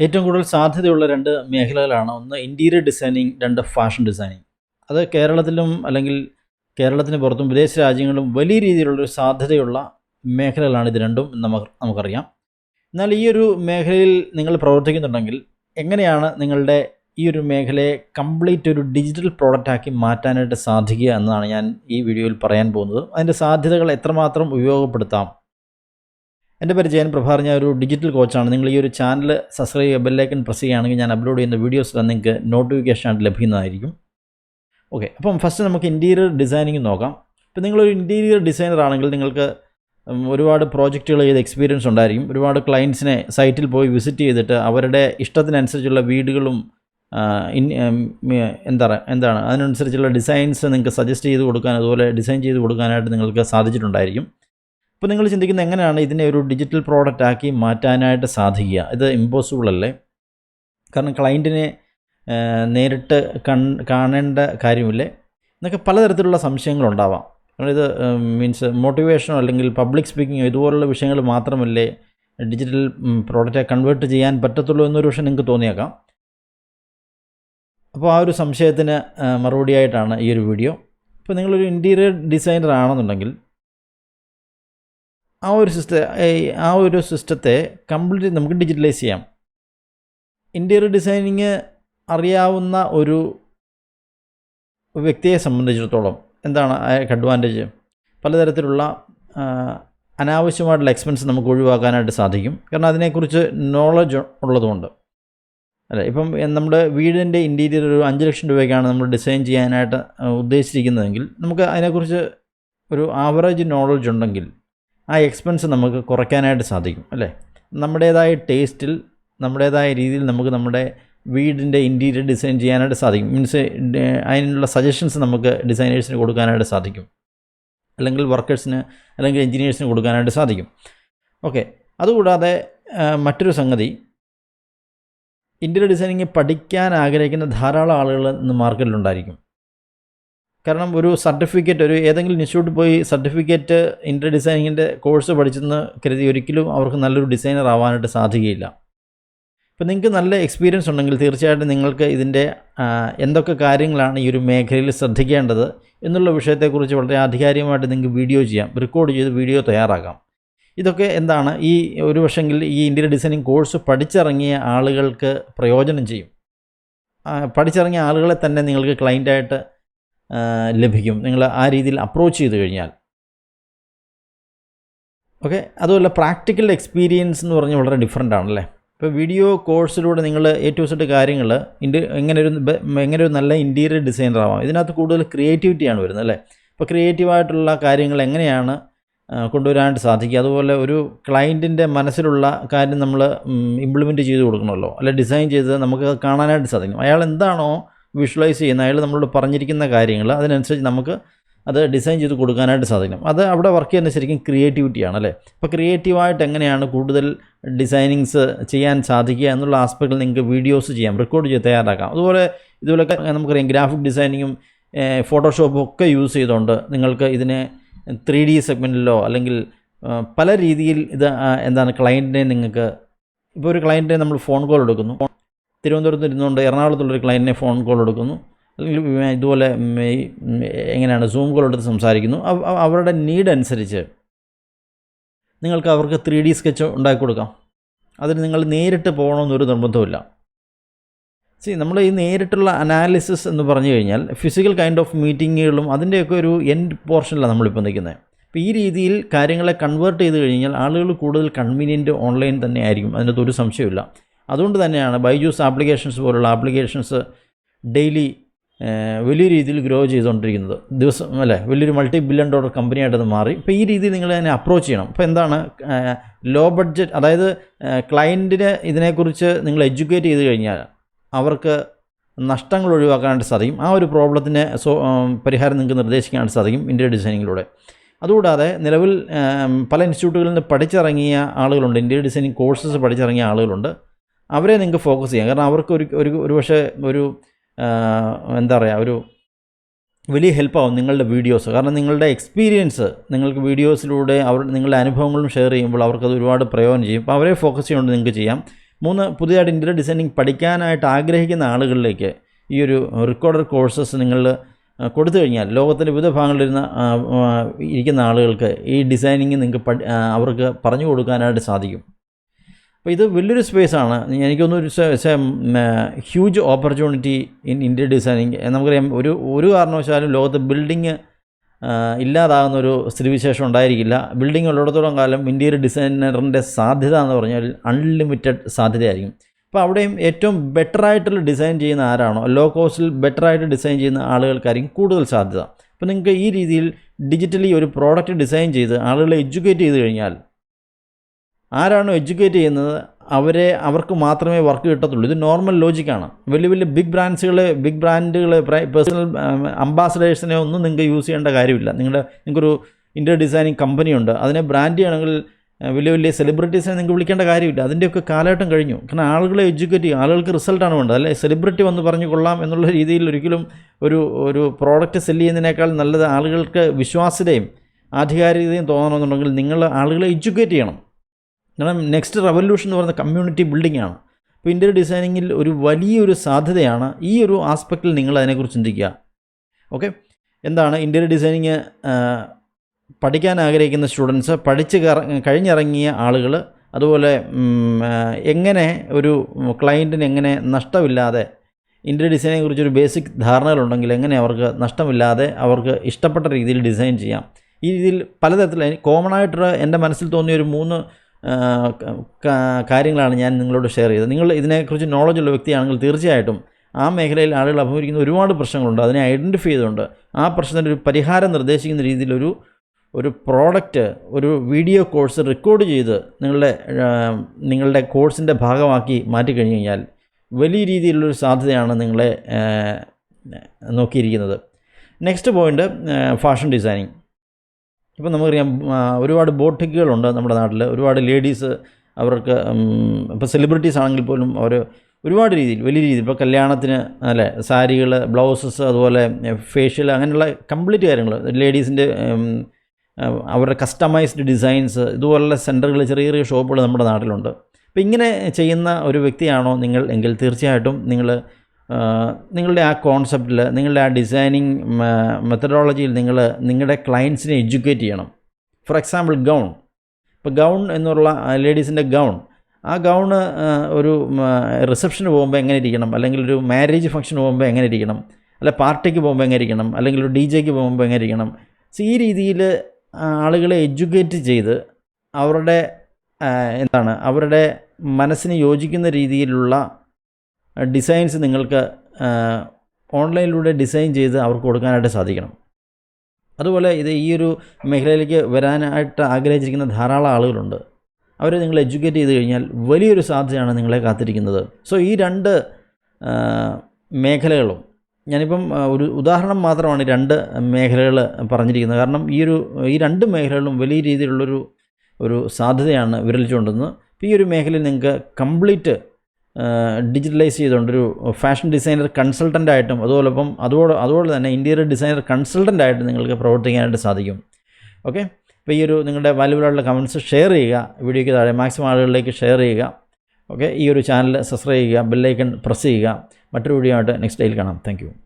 ഏറ്റവും കൂടുതൽ സാധ്യതയുള്ള രണ്ട് മേഖലകളാണ്. ഒന്ന് ഇന്റീരിയർ ഡിസൈനിങ് രണ്ട് ഫാഷൻ ഡിസൈനിങ്. അത് കേരളത്തിലും അല്ലെങ്കിൽ കേരളത്തിന് പുറത്തും വിദേശ രാജ്യങ്ങളിലും വലിയ രീതിയിലുള്ളൊരു സാധ്യതയുള്ള മേഖലകളാണ് ഇത് രണ്ടും നമുക്ക് നമുക്കറിയാം. എന്നാൽ ഈ ഒരു മേഖലയിൽ നിങ്ങൾ പ്രവർത്തിക്കുന്നുണ്ടെങ്കിൽ എങ്ങനെയാണ് നിങ്ങളുടെ ഈ ഒരു മേഖലയെ കംപ്ലീറ്റ് ഒരു ഡിജിറ്റൽ പ്രോഡക്റ്റാക്കി മാറ്റാനായിട്ട് സാധിക്കുക എന്നതാണ് ഞാൻ ഈ വീഡിയോയിൽ പറയാൻ പോകുന്നത്. അതിന്റെ സാധ്യതകൾ എത്രമാത്രം ഉപയോഗപ്പെടുത്താം? എന്റെ പേര് ജയൻ പ്രഭാർ. ഞാൻ ഒരു ഡിജിറ്റൽ കോച്ചാണ് നിങ്ങൾ ഈ ഒരു ചാനൽ സബ്സ്ക്രൈബ് ചെയ്യുക ബെല്ലൈക്കൺ പ്രസ് ചെയ്യുകയാണെങ്കിൽ ഞാൻ അപ്ലോഡ് ചെയ്യുന്ന വീഡിയോസ് നിങ്ങൾക്ക് നോട്ടിഫിക്കേഷൻ ആയിട്ട് ലഭിക്കുന്നതായിരിക്കും. ഓക്കെ അപ്പം ഫസ്റ്റ് നമുക്ക് ഇന്റീരിയർ ഡിസൈനിങ് നോക്കാം. ഇപ്പം നിങ്ങളൊരു ഇന്റീരിയർ ഡിസൈനർ ആണെങ്കിൽ നിങ്ങൾക്ക് ഒരുപാട് പ്രോജക്റ്റുകൾ ചെയ്ത് എക്സ്പീരിയൻസ് ഉണ്ടായിരിക്കും. ഒരുപാട് ക്ലയൻസിനെ സൈറ്റിൽ പോയി വിസിറ്റ് ചെയ്തിട്ട് അവരുടെ ഇഷ്ടത്തിനനുസരിച്ചുള്ള വീടുകളും എന്താ എന്താണ് അതിനനുസരിച്ചുള്ള ഡിസൈൻസ് നിങ്ങൾക്ക് സജസ്റ്റ് ചെയ്ത് കൊടുക്കാൻ അതുപോലെ ഡിസൈൻ ചെയ്ത് കൊടുക്കാനായിട്ട് നിങ്ങൾക്ക് സാധിച്ചിട്ടുണ്ടായിരിക്കും. അപ്പോൾ നിങ്ങൾ ചിന്തിക്കുന്നത് എങ്ങനെയാണ് ഇതിനെ ഒരു ഡിജിറ്റൽ പ്രോഡക്റ്റ് ആക്കി മാറ്റാനായിട്ട് സാധിക്കുക? ഇത് ഇമ്പോസിബിൾ അല്ലേ? കാരണം ക്ലയന്റിനെ നേരിട്ട് കൺ കാണേണ്ട കാര്യമില്ലേ? എന്നൊക്കെ പലതരത്തിലുള്ള സംശയങ്ങളുണ്ടാവാം. കാരണം ഇത് മീൻസ് മോട്ടിവേഷനോ അല്ലെങ്കിൽ പബ്ലിക് സ്പീക്കിങ്ങോ ഇതുപോലുള്ള വിഷയങ്ങൾ മാത്രമല്ലേ ഡിജിറ്റൽ പ്രോഡക്റ്റ് കൺവേർട്ട് ചെയ്യാൻ പറ്റത്തുള്ളൂ എന്നൊരു പക്ഷേ നിങ്ങൾക്ക് തോന്നിയേക്കാം. അപ്പോൾ ആ ഒരു സംശയത്തിന് മറുപടിയായിട്ടാണ് ഈ ഒരു വീഡിയോ ഇപ്പോൾ നിങ്ങളൊരു ഇന്റീരിയർ ഡിസൈനർ ആണെന്നുണ്ടെങ്കിൽ ആ ഒരു സിസ്റ്റ ആ ഒരു സിസ്റ്റത്തെ കംപ്ലീറ്റ് നമുക്ക് ഡിജിറ്റലൈസ് ചെയ്യാം. ഇന്റീരിയർ ഡിസൈനിങ് അറിയാവുന്ന ഒരു വ്യക്തിയെ സംബന്ധിച്ചിടത്തോളം എന്താണ് അയാൾക്ക് അഡ്വാന്റേജ് പലതരത്തിലുള്ള അനാവശ്യമായിട്ടുള്ള എക്സ്പെൻസ് നമുക്ക് ഒഴിവാക്കാനായിട്ട് സാധിക്കും. കാരണം അതിനെക്കുറിച്ച് നോളജ് ഉള്ളതുകൊണ്ട്. അല്ല? ഇപ്പം നമ്മുടെ വീടിന്റെ ഇന്റീരിയർ ഒരു അഞ്ച് ലക്ഷം രൂപയ്ക്കാണ് നമ്മൾ ഡിസൈൻ ചെയ്യാനായിട്ട് ഉദ്ദേശിച്ചിരിക്കുന്നതെങ്കിൽ നമുക്ക് അതിനെക്കുറിച്ച് ഒരു ആവറേജ് നോളജ് ഉണ്ടെങ്കിൽ ആ എക്സ്പെൻസ് നമുക്ക് കുറയ്ക്കാനായിട്ട് സാധിക്കും അല്ലേ? നമ്മുടേതായ ടേസ്റ്റിൽ നമ്മുടേതായ രീതിയിൽ നമുക്ക് നമ്മുടെ വീടിന്റെ ഇന്റീരിയർ ഡിസൈൻ ചെയ്യാനായിട്ട് സാധിക്കും. മീൻസ് അതിനുള്ള സജഷൻസ് നമുക്ക് ഡിസൈനേഴ്സിന് കൊടുക്കാനായിട്ട് സാധിക്കും. അല്ലെങ്കിൽ വർക്കേഴ്സിന് അല്ലെങ്കിൽ എൻജിനീയേഴ്സിന് കൊടുക്കാനായിട്ട് സാധിക്കും. ഓക്കെ അതുകൂടാതെ മറ്റൊരു സംഗതി. ഇന്റീരിയർ ഡിസൈനിങ് പഠിക്കാൻ ആഗ്രഹിക്കുന്ന ധാരാളം ആളുകൾ ഇന്ന് മാർക്കറ്റിലുണ്ടായിരിക്കും കാരണം ഒരു സർട്ടിഫിക്കറ്റ് ഒരു ഏതെങ്കിലും ഇൻസ്റ്റിറ്റ്യൂട്ടിൽ പോയി സർട്ടിഫിക്കറ്റ് ഇന്റർ ഡിസൈനിങ്ങിന്റെ കോഴ്സ് പഠിച്ചെന്ന് കരുതി ഒരിക്കലും അവർക്ക് നല്ലൊരു ഡിസൈനർ ആവാനായിട്ട് സാധിക്കുകയില്ല. ഇപ്പം നിങ്ങൾക്ക് നല്ല എക്സ്പീരിയൻസ് ഉണ്ടെങ്കിൽ തീർച്ചയായിട്ടും നിങ്ങൾക്ക് ഇതിന്റെ എന്തൊക്കെ കാര്യങ്ങളാണ് ഈ ഒരു മേഖലയിൽ ശ്രദ്ധിക്കേണ്ടത് എന്നുള്ള വിഷയത്തെക്കുറിച്ച് വളരെ ആധികാരികമായിട്ട് നിങ്ങൾക്ക് വീഡിയോ ചെയ്യാം. റെക്കോർഡ് ചെയ്ത് വീഡിയോ തയ്യാറാക്കാം. ഇതൊക്കെ എന്താണ്? ഈ ഒരു പക്ഷെങ്കിൽ ഈ ഇന്റീരിയർ ഡിസൈനിങ് കോഴ്സ് പഠിച്ചിറങ്ങിയ ആളുകൾക്ക് പ്രയോജനം ചെയ്യും. പഠിച്ചിറങ്ങിയ ആളുകളെ തന്നെ നിങ്ങൾക്ക് ക്ലയന്റായിട്ട് ലഭിക്കും. നിങ്ങൾ ആ രീതിയിൽ അപ്രോച്ച് ചെയ്ത് കഴിഞ്ഞാൽ. ഓക്കെ അതുപോലെ പ്രാക്ടിക്കൽ എക്സ്പീരിയൻസ് എന്ന് പറഞ്ഞാൽ വളരെ ഡിഫറെന്റ് ആണല്ലേ ഇപ്പോൾ വീഡിയോ കോഴ്സിലൂടെ നിങ്ങൾ എ ടു കാര്യങ്ങൾ ഇന്റെ എങ്ങനെ ഒരു എങ്ങനെ ഒരു നല്ല ഇന്റീരിയർ ഡിസൈനർ ആവാം. ഇതിനകത്ത് കൂടുതൽ ക്രിയേറ്റിവിറ്റിയാണ് വരുന്നത് അല്ലേ? ഇപ്പോൾ ക്രിയേറ്റീവായിട്ടുള്ള കാര്യങ്ങൾ എങ്ങനെയാണ് കൊണ്ടുവരാനായിട്ട് സാധിക്കുക? അതുപോലെ ഒരു ക്ലയന്റിന്റെ മനസ്സിലുള്ള കാര്യം നമ്മൾ ഇംപ്ലിമെന്റ് ചെയ്ത് കൊടുക്കണമല്ലോ? അല്ലെ ഡിസൈൻ ചെയ്ത് നമുക്ക് കാണാനായിട്ട് സാധിക്കും. അയാൾ എന്താണോ വിഷ്വലൈസ് ചെയ്യുന്ന അയാൾ നമ്മളോട് പറഞ്ഞിരിക്കുന്ന കാര്യങ്ങൾ അതിനനുസരിച്ച് നമുക്ക് അത് ഡിസൈൻ ചെയ്ത് കൊടുക്കാനായിട്ട് സാധിക്കും അത് അവിടെ വർക്ക് ചെയ്യുന്ന ശരിക്കും ക്രിയേറ്റിവിറ്റിയാണ് അല്ലേ? അപ്പോൾ ക്രിയേറ്റീവായിട്ട് എങ്ങനെയാണ് കൂടുതൽ ഡിസൈനിങ്സ് ചെയ്യാൻ സാധിക്കുക എന്നുള്ള ആസ്പെക്റ്റിൽ നിങ്ങൾക്ക് വീഡിയോസ് ചെയ്യാം റെക്കോർഡ് ചെയ്ത് തയ്യാറാക്കാം. അതുപോലെ ഇതുപോലൊക്കെ നമുക്കറിയാം ഗ്രാഫിക് ഡിസൈനിങ്ങും ഫോട്ടോഷോപ്പും ഒക്കെ യൂസ് ചെയ്തുകൊണ്ട് നിങ്ങൾക്ക് ഇതിനെ ത്രീ ഡി സെഗ്മെന്റിലോ അല്ലെങ്കിൽ പല രീതിയിൽ ഇത് എന്താണ് ക്ലയന്റിനെ നിങ്ങൾക്ക് ഇപ്പോൾ ഒരു ക്ലയന്റിനെ നമ്മൾ ഫോൺ കോൾ എടുക്കുന്നു. തിരുവനന്തപുരത്ത് ഇരുന്നുകൊണ്ട് എറണാകുളത്തുള്ളൊരു ക്ലയന്റിനെ ഫോൺ കോൾ എടുക്കുന്നു. അല്ലെങ്കിൽ ഇതുപോലെ എങ്ങനെയാണ് സൂം കോൾ എടുത്ത് സംസാരിക്കുന്നു. അവ- അവ- അവരുടെ നീഡ് അനുസരിച്ച് നിങ്ങൾക്ക് അവർക്ക് ത്രീ ഡി സ്കെച്ച് ഉണ്ടാക്കി കൊടുക്കാം. അതിന് നിങ്ങൾ നേരിട്ട് പോകണമെന്നൊരു നിർബന്ധമില്ല സി നമ്മൾ ഈ നേരിട്ടുള്ള അനാലിസിസ് എന്ന് പറഞ്ഞു കഴിഞ്ഞാൽ ഫിസിക്കൽ കൈൻഡ് ഓഫ് മീറ്റിങ്ങുകളും അതിന്റെയൊക്കെ ഒരു എൻഡ് പോർഷനിലാണ് നമ്മളിപ്പോൾ നിൽക്കുന്നത്. അപ്പോൾ ഈ രീതിയിൽ കാര്യങ്ങളെ കൺവേർട്ട് ചെയ്ത് കഴിഞ്ഞാൽ ആളുകൾ കൂടുതൽ കൺവീനിയന്റ് ഓൺലൈൻ തന്നെ ആയിരിക്കും അതിനകത്ത് ഒരു സംശയമില്ല അതുകൊണ്ട് തന്നെയാണ് ബൈജൂസ് ആപ്ലിക്കേഷൻസ് പോലുള്ള ആപ്ലിക്കേഷൻസ് ഡെയിലി വലിയ രീതിയിൽ ഗ്രോ ചെയ്തുകൊണ്ടിരിക്കുന്നത്. ദിവസം അല്ലേ വലിയൊരു മൾട്ടി ബില്യൺ ഡോളർ കമ്പനിയായിട്ടത് മാറി. ഇപ്പോൾ ഈ രീതിയിൽ നിങ്ങൾ അതിനെ അപ്രോച്ച് ചെയ്യണം. ഇപ്പോൾ എന്താണ് ലോ ബഡ്ജറ്റ് അതായത് ക്ലയന്റിന് ഇതിനെക്കുറിച്ച് നിങ്ങൾ എഡ്യൂക്കേറ്റ് ചെയ്ത് കഴിഞ്ഞാൽ അവർക്ക് നഷ്ടങ്ങൾ ഒഴിവാക്കാനായിട്ട് സാധിക്കും. ആ ഒരു പ്രോബ്ലത്തിന് സോ പരിഹാരം നിങ്ങൾക്ക് നിർദ്ദേശിക്കാനായിട്ട് സാധിക്കും ഇന്റീരിയർ ഡിസൈനിങ്ങിലൂടെ. അതുകൂടാതെ നിലവിൽ പല ഇൻസ്റ്റിറ്റ്യൂട്ടുകളിൽ നിന്ന് പഠിച്ചിറങ്ങിയ ആളുകളുണ്ട്. ഇന്റീരിയർ ഡിസൈനിങ് കോഴ്സസ് പഠിച്ചിറങ്ങിയ ആളുകളുണ്ട്. അവരെ നിങ്ങൾക്ക് ഫോക്കസ് ചെയ്യാം. കാരണം അവർക്ക് ഒരു ഒരു ഒരു പക്ഷേ ഒരു എന്താ പറയുക ഒരു വലിയ ഹെൽപ്പാവും നിങ്ങളുടെ വീഡിയോസ് കാരണം നിങ്ങളുടെ എക്സ്പീരിയൻസ് നിങ്ങൾക്ക് വീഡിയോസിലൂടെ അവർ നിങ്ങളുടെ അനുഭവങ്ങളും ഷെയർ ചെയ്യുമ്പോൾ അവർക്കത് ഒരുപാട് പ്രയോജനം ചെയ്യും. അപ്പോൾ അവരെ ഫോക്കസ് ചെയ്തുകൊണ്ട് നിങ്ങൾക്ക് ചെയ്യാം. മൂന്ന് പുതിയതായിട്ട് ഇന്റീരിയർ ഡിസൈനിങ് പഠിക്കാനായിട്ട് ആഗ്രഹിക്കുന്ന ആളുകളിലേക്ക് ഈ ഒരു റെക്കോർഡർ കോഴ്സസ് നിങ്ങൾ കൊടുത്തു കഴിഞ്ഞാൽ ലോകത്തിന്റെ വിവിധ ഭാഗങ്ങളിലിരുന്ന ഇരിക്കുന്ന ആളുകൾക്ക് ഈ ഡിസൈനിങ് നിങ്ങൾക്ക് അവർക്ക് പറഞ്ഞു കൊടുക്കാനായിട്ട് സാധിക്കും. അപ്പോൾ ഇത് വലിയൊരു സ്പേസാണ്. എനിക്കൊന്നൊരു huge opportunity in India designing നമുക്കറിയാം ഒരു ഒരു കാരണവശാലും ലോകത്ത് ബിൽഡിങ് ഇല്ലാതാകുന്ന ഒരു സ്ഥിതിവിശേഷം ഉണ്ടായിരിക്കില്ല. ബിൽഡിംഗ് ഉള്ളിടത്തോളം കാലം ഇന്ത്യയിലെ ഡിസൈനറിന്റെ സാധ്യത എന്ന് പറഞ്ഞാൽ അൺലിമിറ്റഡ് സാധ്യതയായിരിക്കും. അപ്പോൾ അവിടെയും ഏറ്റവും ബെറ്റർ ആയിട്ടുള്ള ഡിസൈൻ ചെയ്യുന്ന ആരാണോ ലോ കോസ്റ്റിൽ ബെറ്റർ ആയിട്ട് ഡിസൈൻ ചെയ്യുന്ന ആളുകൾക്കായിരിക്കും കൂടുതൽ സാധ്യത. അപ്പോൾ നിങ്ങൾക്ക് ഈ രീതിയിൽ ഡിജിറ്റലി ഒരു പ്രോഡക്റ്റ് ഡിസൈൻ ചെയ്ത് ആളുകളെ എഡ്യൂക്കേറ്റ് ചെയ്ത് കഴിഞ്ഞാൽ ആരാണോ എഡ്യൂക്കേറ്റ് ചെയ്യുന്നത് അവരെ അവർക്ക് മാത്രമേ വർക്ക് കിട്ടത്തുള്ളൂ. ഇത് നോർമൽ ലോജിക്കാണ്. വലിയ വലിയ ബിഗ് ബ്രാൻഡ്സുകൾ ബിഗ് ബ്രാൻഡുകൾ പേഴ്സണൽ അംബാസഡേഴ്സിനെ ഒന്നും നിങ്ങൾക്ക് യൂസ് ചെയ്യേണ്ട കാര്യമില്ല. നിങ്ങളുടെ നിങ്ങൾക്കൊരു ഇന്റർ ഡിസൈനിങ് കമ്പനിയുണ്ട്. അതിനെ ബ്രാൻഡ് ചെയ്യണമെങ്കിൽ വലിയ വലിയ സെലിബ്രിറ്റീസിനെ നിങ്ങൾക്ക് വിളിക്കേണ്ട കാര്യമില്ല. അതിന്റെയൊക്കെ കാലഘട്ടം കഴിഞ്ഞു. കാരണം ആളുകളെ എഡ്യൂക്കേറ്റ് ചെയ്യും ആളുകൾക്ക് റിസൾട്ടാണ് വേണ്ടത്. അല്ലെ? സെലിബ്രിറ്റി വന്ന് പറഞ്ഞു കൊള്ളാം എന്നുള്ള രീതിയിൽ ഒരിക്കലും ഒരു ഒരു പ്രോഡക്റ്റ് സെല്ല് ചെയ്യുന്നതിനേക്കാൾ നല്ലത് ആളുകൾക്ക് വിശ്വാസ്യതയും ആധികാരികതയും തോന്നണമെന്നുണ്ടെങ്കിൽ നിങ്ങൾ ആളുകളെ എഡ്യൂക്കേറ്റ് ചെയ്യണം. കാരണം നെക്സ്റ്റ് റവല്യൂഷൻ എന്ന് പറയുന്ന കമ്മ്യൂണിറ്റി ബിൽഡിംഗ് ആണ്. അപ്പോൾ ഇന്റീരിയർ ഡിസൈനിങ്ങിൽ ഒരു വലിയൊരു സാധ്യതയാണ് ഈ ഒരു ആസ്പെക്റ്റിൽ നിങ്ങൾ അതിനെക്കുറിച്ച് ചിന്തിക്കുക. ഓക്കെ എന്താണ് ഇന്റീരിയർ ഡിസൈനിങ് പഠിക്കാൻ ആഗ്രഹിക്കുന്ന സ്റ്റുഡൻസ് പഠിച്ച് കഴിഞ്ഞിറങ്ങിയ ആളുകൾ അതുപോലെ എങ്ങനെ ഒരു ക്ലയന്റിന് എങ്ങനെ നഷ്ടമില്ലാതെ ഇന്റീരിയർ ഡിസൈനിനെ കുറിച്ചൊരു ബേസിക് ധാരണകളുണ്ടെങ്കിൽ എങ്ങനെ അവർക്ക് നഷ്ടമില്ലാതെ അവർക്ക് ഇഷ്ടപ്പെട്ട രീതിയിൽ ഡിസൈൻ ചെയ്യാം. ഈ രീതിയിൽ പലതരത്തിൽ കോമൺ ആയിട്ടുള്ള എന്റെ മനസ്സിൽ തോന്നിയ ഒരു മൂന്ന് കാര്യങ്ങളാണ് ഞാൻ നിങ്ങളോട് ഷെയർ ചെയ്തത്. നിങ്ങൾ ഇതിനെക്കുറിച്ച് നോളജുള്ള വ്യക്തിയാണെങ്കിൽ തീർച്ചയായിട്ടും ആ മേഖലയിൽ ആളുകൾ അഭിമുഖീകരിക്കുന്ന ഒരുപാട് പ്രശ്നങ്ങളുണ്ട്. അതിനെ ഐഡന്റിഫൈ ചെയ്തുകൊണ്ട് ആ പ്രശ്നത്തിന് ഒരു പരിഹാരം നിർദ്ദേശിക്കുന്ന രീതിയിലൊരു ഒരു പ്രോഡക്റ്റ് ഒരു വീഡിയോ കോഴ്സ് റെക്കോർഡ് ചെയ്ത് നിങ്ങളുടെ നിങ്ങളുടെ കോഴ്സിന്റെ ഭാഗമാക്കി മാറ്റിക്കഴിഞ്ഞ് കഴിഞ്ഞാൽ വലിയ രീതിയിലുള്ളൊരു സാധ്യതയാണ് നിങ്ങളെ നോക്കിയിരിക്കുന്നത്. നെക്സ്റ്റ് പോയിന്റ് ഫാഷൻ ഡിസൈനിങ് ഇപ്പം നമുക്കറിയാം ഒരുപാട് ബോട്ടിക്കുകളുണ്ട് നമ്മുടെ നാട്ടിൽ ഒരുപാട് ലേഡീസ് അവർക്ക് ഇപ്പോൾ സെലിബ്രിറ്റീസ് ആണെങ്കിൽ പോലും അവർ ഒരുപാട് രീതിയിൽ വലിയ രീതിയിൽ ഇപ്പോൾ കല്യാണത്തിന് അല്ലെ സാരികൾ ബ്ലൗസസ് അതുപോലെ ഫേഷ്യൽ അങ്ങനെയുള്ള കംപ്ലീറ്റ് കാര്യങ്ങൾ ലേഡീസിന്റെ അവരുടെ കസ്റ്റമൈസ്ഡ് ഡിസൈൻസ് ഇതുപോലുള്ള സെന്ററുകൾ ചെറിയ ചെറിയ ഷോപ്പുകൾ നമ്മുടെ നാട്ടിലുണ്ട്. അപ്പോൾ ഇങ്ങനെ ചെയ്യുന്ന ഒരു വ്യക്തിയാണോ നിങ്ങൾ? എങ്കിൽ തീർച്ചയായിട്ടും നിങ്ങൾ നിങ്ങളുടെ ആ കോൺസെപ്റ്റിൽ നിങ്ങളുടെ ആ ഡിസൈനിങ് മെത്തഡോളജിയിൽ നിങ്ങൾ നിങ്ങളുടെ ക്ലയൻസിനെ എഡ്യൂക്കേറ്റ് ചെയ്യണം. ഫോർ എക്സാമ്പിൾ ഗൗൺ ഇപ്പോൾ ഗൗൺ എന്നുള്ള ലേഡീസിന്റെ ഗൗൺ ആ ഗൗണ് ഒരു റിസപ്ഷന് പോകുമ്പോൾ എങ്ങനെ ഇരിക്കണം? അല്ലെങ്കിൽ ഒരു മാരേജ് ഫംഗ്ഷന് പോകുമ്പോൾ എങ്ങനെ ഇരിക്കണം? അല്ലെ പാർട്ടിക്ക് പോകുമ്പോൾ എങ്ങനെ ഇരിക്കണം? അല്ലെങ്കിൽ ഒരു ഡി ജെക്ക് പോകുമ്പോൾ എങ്ങനെ ഇരിക്കണം? സോ ഈ രീതിയിൽ ആളുകളെ എഡ്യൂക്കേറ്റ് ചെയ്ത് അവരുടെ എന്താണ്? അവരുടെ മനസ്സിന് യോജിക്കുന്ന രീതിയിലുള്ള ഡിസൈൻസ് നിങ്ങൾക്ക് ഓൺലൈനിലൂടെ ഡിസൈൻ ചെയ്ത് അവർക്ക് കൊടുക്കാനായിട്ട് സാധിക്കണം. അതുപോലെ ഇത് ഈ ഒരു മേഖലയിലേക്ക് വരാനായിട്ട് ആഗ്രഹിച്ചിരിക്കുന്ന ധാരാളം ആളുകളുണ്ട്. അവരെ നിങ്ങൾ എഡ്യൂക്കേറ്റ് ചെയ്ത് കഴിഞ്ഞാൽ വലിയൊരു സാധ്യതയാണ് നിങ്ങളെ കാത്തിരിക്കുന്നത്. സോ ഈ രണ്ട് മേഖലകളും ഞാനിപ്പം ഒരു ഉദാഹരണം മാത്രമാണ് രണ്ട് മേഖലകൾ പറഞ്ഞിരിക്കുന്നത്. കാരണം ഈ ഒരു ഈ രണ്ട് മേഖലകളും വലിയ രീതിയിലുള്ളൊരു ഒരു സാധ്യതയാണ് വിരൽ ഈ ഒരു മേഖലയിൽ നിങ്ങൾക്ക് കംപ്ലീറ്റ് ഡിജിറ്റലൈസ് ചെയ്തുകൊണ്ട് ഒരു ഫാഷൻ ഡിസൈനർ കൺസൾട്ടന്റ് ആയിട്ടും അതുപോലൊപ്പം അതോട് അതുപോലെ തന്നെ ഇന്റീരിയർ ഡിസൈനർ കൺസൾട്ടന്റ് ആയിട്ട് നിങ്ങൾക്ക് പ്രവർത്തിക്കാനായിട്ട് സാധിക്കും. ഓക്കെ അപ്പോൾ ഈ ഒരു നിങ്ങളുടെ വാല്യൂബിളുള്ള കമന്റ്സ് ഷെയർ ചെയ്യുക. വീഡിയോയ്ക്ക് താഴെ മാക്സിമം ആളുകളിലേക്ക് ഷെയർ ചെയ്യുക. ഓക്കെ ഈ ഒരു ചാനൽ സബ്സ്ക്രൈബ് ചെയ്യുക. ബെല്ലൈക്കൺ പ്രസ് ചെയ്യുക. മറ്റൊരു വീഡിയോ ആയിട്ട് നെക്സ്റ്റ് ഡേയിൽ കാണാം. താങ്ക്